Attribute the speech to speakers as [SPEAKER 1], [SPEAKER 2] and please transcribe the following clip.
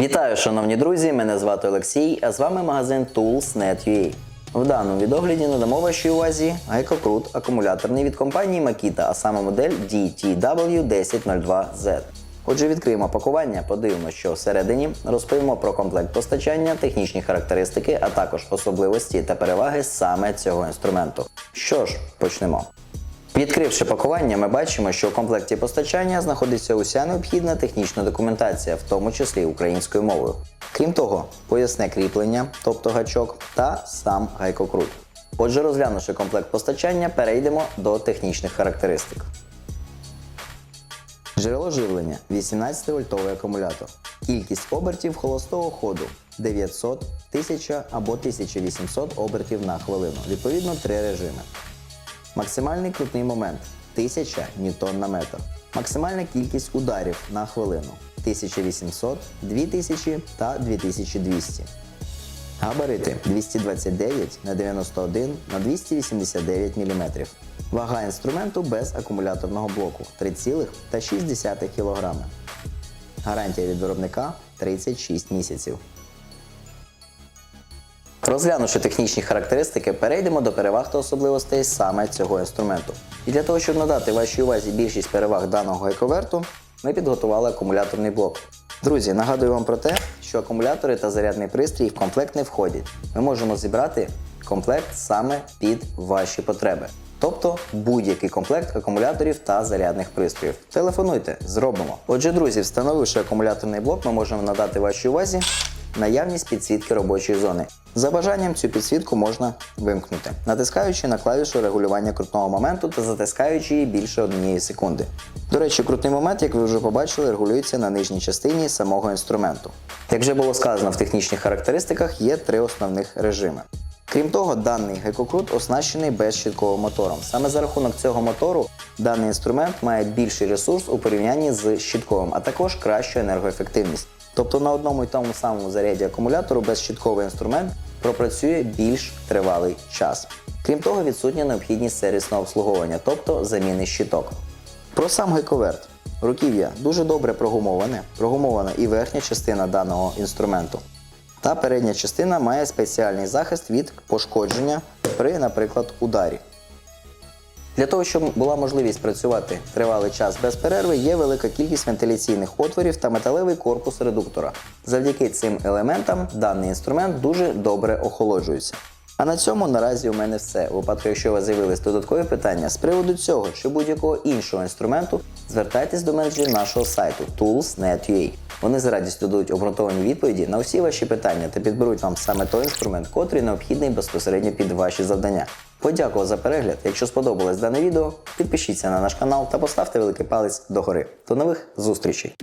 [SPEAKER 1] Вітаю, шановні друзі! Мене звати Олексій, а з вами магазин Tools.net.ua. В даному відогляді надамо вашій увазі гайкокрут акумуляторний від компанії Makita, а саме модель DTW1002Z. Отже, відкриємо пакування, подивимося, що всередині розповімо про комплект постачання, технічні характеристики, а також особливості та переваги саме цього інструменту. Що ж, почнемо. Відкривши пакування, ми бачимо, що у комплекті постачання знаходиться уся необхідна технічна документація, в тому числі українською мовою. Крім того, поясне кріплення, тобто гачок, та сам гайкокрут. Отже, розглянувши комплект постачання, перейдемо до технічних характеристик. Джерело живлення 18 вольтовий акумулятор. Кількість обертів холостого ходу 900, 1000 або 1800 обертів на хвилину. Відповідно, три режими. Максимальний крутний момент 1000 ньютон на метр. Максимальна кількість ударів на хвилину 1800, 2000 та 2200. Габарити 229 на 91 на 289 мм. Вага інструменту без акумуляторного блоку 3,6 кг. Гарантія від виробника 36 місяців. Розглянувши технічні характеристики, перейдемо до переваг та особливостей саме цього інструменту. І для того, щоб надати вашій увазі більшість переваг даного гайковерту, ми підготували акумуляторний блок. Друзі, нагадую вам про те, що акумулятори та зарядний пристрій в комплект не входять. Ми можемо зібрати комплект саме під ваші потреби. Тобто будь-який комплект акумуляторів та зарядних пристроїв. Телефонуйте, зробимо. Отже, друзі, встановивши акумуляторний блок, ми можемо надати вашій увазі наявність підсвітки робочої зони. За бажанням цю підсвітку можна вимкнути, натискаючи на клавішу регулювання крутного моменту та затискаючи її більше однієї секунди. До речі, крутний момент, як ви вже побачили, регулюється на нижній частині самого інструменту. Як вже було сказано в технічних характеристиках, є три основних режими. Крім того, даний гекокрут оснащений безщітковим мотором. Саме за рахунок цього мотору даний інструмент має більший ресурс у порівнянні з щитковим, а також кращу енергоефективність. Тобто на одному і тому самому заряді акумулятору безщитковий інструмент пропрацює більш тривалий час. Крім того, відсутня необхідність сервісного обслуговування, тобто заміни щиток. Про сам гайковерт. Руків'я дуже добре прогумоване, прогумована і верхня частина даного інструменту. Та передня частина має спеціальний захист від пошкодження при, наприклад, ударі. Для того, щоб була можливість працювати тривалий час без перерви, є велика кількість вентиляційних отворів та металевий корпус редуктора. Завдяки цим елементам даний інструмент дуже добре охолоджується. А на цьому наразі у мене все. У випадку, якщо у вас з'явились додаткові питання з приводу цього чи будь-якого іншого інструменту, звертайтесь до менеджерів нашого сайту tools.net.ua. Вони з радістю дадуть обґрунтовані відповіді на всі ваші питання та підберуть вам саме той інструмент, котрий необхідний безпосередньо під ваші завдання. Подякував за перегляд. Якщо сподобалось дане відео, підпишіться на наш канал та поставте великий палець догори. До нових зустрічей!